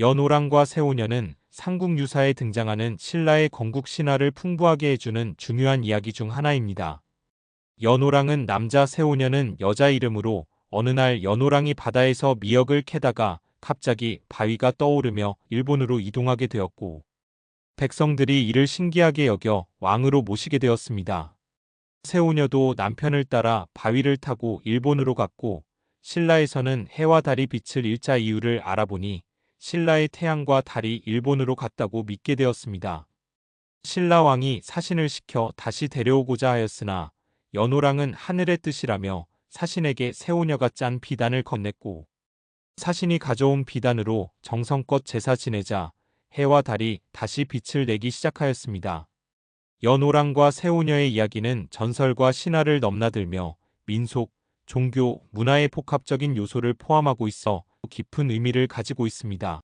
연오랑과 새오녀는 삼국유사에 등장하는 신라의 건국 신화를 풍부하게 해주는 중요한 이야기 중 하나입니다. 연오랑은 남자 새오녀는 여자 이름으로 어느 날 연오랑이 바다에서 미역을 캐다가 갑자기 바위가 떠오르며 일본으로 이동하게 되었고 백성들이 이를 신기하게 여겨 왕으로 모시게 되었습니다. 새오녀도 남편을 따라 바위를 타고 일본으로 갔고 신라에서는 해와 달이 빛을 잃자 이유를 알아보니 신라의 태양과 달이 일본으로 갔다고 믿게 되었습니다. 신라 왕이 사신을 시켜 다시 데려오고자 하였으나 연호랑은 하늘의 뜻이라며 사신에게 새오녀가 짠 비단을 건넸고 사신이 가져온 비단으로 정성껏 제사 지내자 해와 달이 다시 빛을 내기 시작하였습니다. 연호랑과 새오녀의 이야기는 전설과 신화를 넘나들며 민속, 종교, 문화의 복합적인 요소를 포함하고 있어 깊은 의미를 가지고 있습니다.